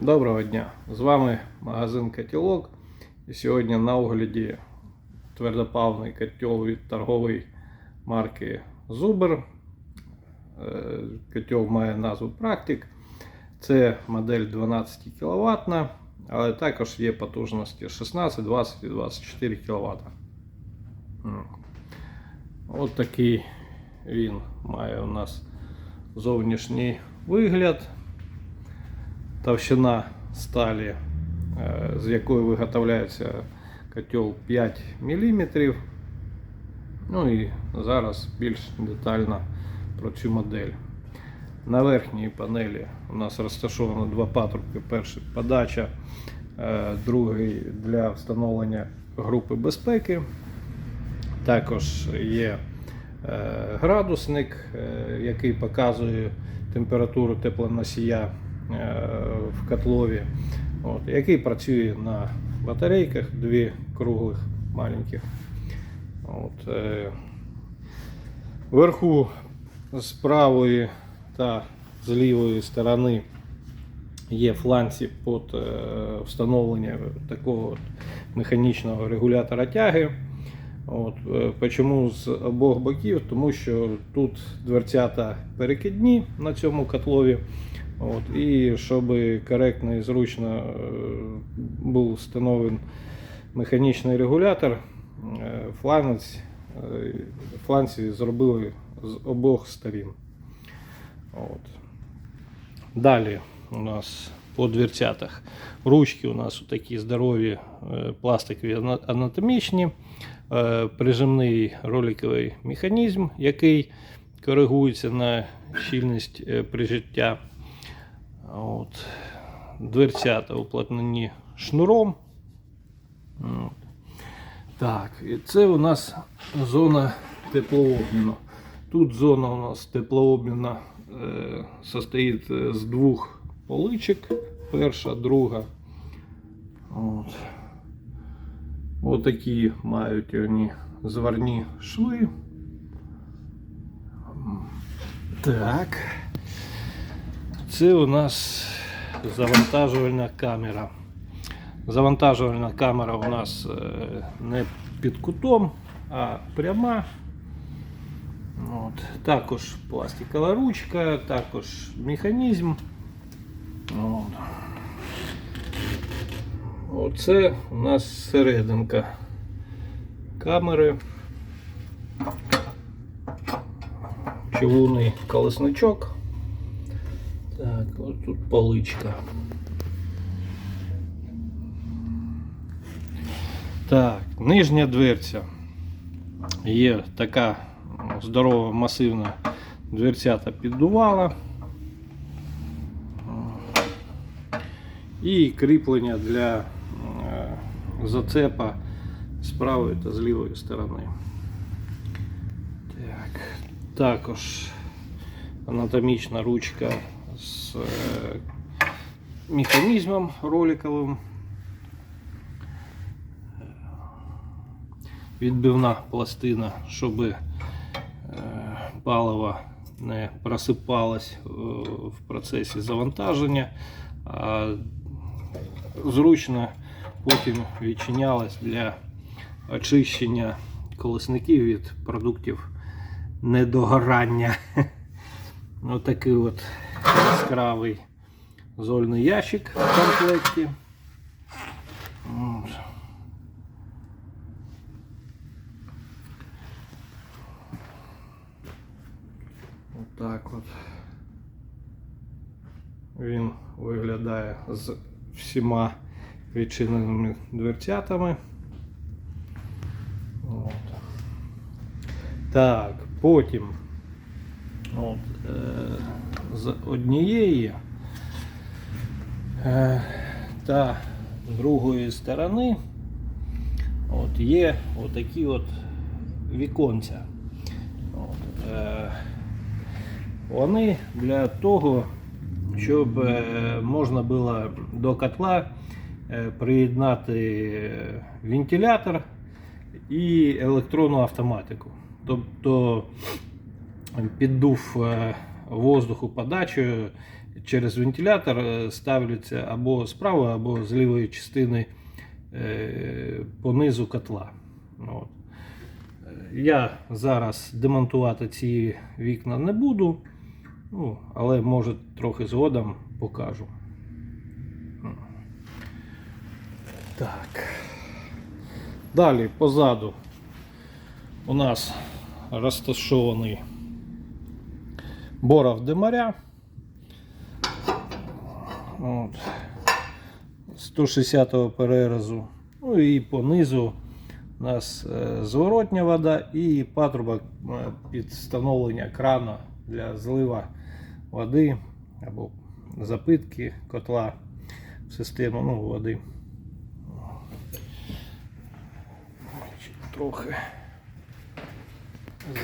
Доброго дня! З вами магазин Котілок. І сьогодні на огляді твердопаливний котел від торгової марки Zuber. Е, Котел має назву Практик. Це модель 12 кВт, але також є потужності 16, 20 і 24 кВт. От такий він має у нас зовнішній вигляд товщина сталі, е, з якої виготовляється котел 5 мм. Ну і зараз більш детально про цю модель. На верхній панелі у нас розташовано два патрубки. Перший подача, е, другий для встановлення групи безпеки. Також є е, градусник, який показує температуру теплоносія в котлові, от, який працює на батарейках, дві круглих маленьких. От, е, вверху з правої та з лівої сторони є фланці під е, встановлення такого механічного регулятора тяги. От, е, Чому з обох боків? Тому що тут дверцята перекидні на цьому котлові. От, і щоб коректно і зручно е, був встановлений механічний регулятор, е, фланець, е, фланці зробили з обох сторін. От. Далі у нас по дверцятах. Ручки у нас такі здорові, пластикові анатомічні, прижимний роликовий механізм, який коригується на щільність прижиття. От. Дверцята уплотнені шнуром. От. Так, і це у нас зона теплообміну. Тут зона у нас теплообміну е, состоїть е, з двох поличок. Перша, друга. От. Отакі мають вони зварні шви. Так. Це у нас завантажувальна камера. Завантажувальна камера у нас е, не під кутом, а пряма. От. Також пластикова ручка, також механізм. Оце у нас серединка камери. Човунний колесничок. Так, от тут поличка. Так, нижня дверця. Є така здорова масивна дверцята піддувала. І кріплення для е, зацепа з правої та з лівої сторони. Так. Також анатомічна ручка з е, механізмом роликовим. Відбивна пластина, щоб е, паливо не просипалось е, в процесі завантаження, а зручно потім відчинялось для очищення колесників від продуктів недогорання. Ось такий от яскравий зольний ящик в комплекті. От. Отак от. Він виглядає з всіма відчиненими дверцятами. От. Так, потім от, е, з однієї е, та другої сторони от, є отакі от віконця. От, е, вони для того, щоб е, можна було до котла е, приєднати вентилятор і електронну автоматику. Тобто піддув воздуху подачею через вентилятор е, ставляться або з правої, або з лівої частини е, по низу котла. От. Е, Я зараз демонтувати ці вікна не буду, ну, але може трохи згодом покажу. Так. Далі позаду у нас розташований боров демаря. От. 160 перерезу. Ну і по низу у нас е, зворотня вода і патрубок е, під встановлення крана для злива води або запитки котла в систему ну, води. Трохи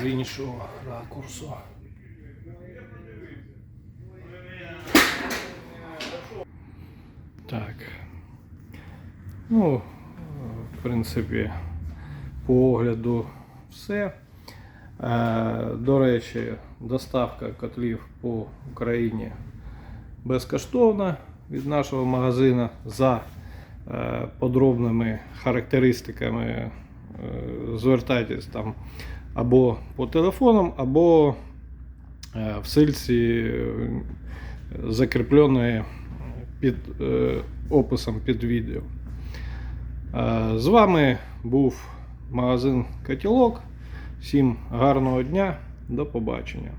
з іншого ракурсу. Так. Ну, в принципі, по огляду все. Е, До речі, доставка котлів по Україні безкоштовна від нашого магазину за е, подробними характеристиками. е, Звертайтесь там або по телефонам, або е, в сильці е, закріпленої під е, описом під відео. Е, З вами був магазин Котілок. Всім гарного дня, до побачення.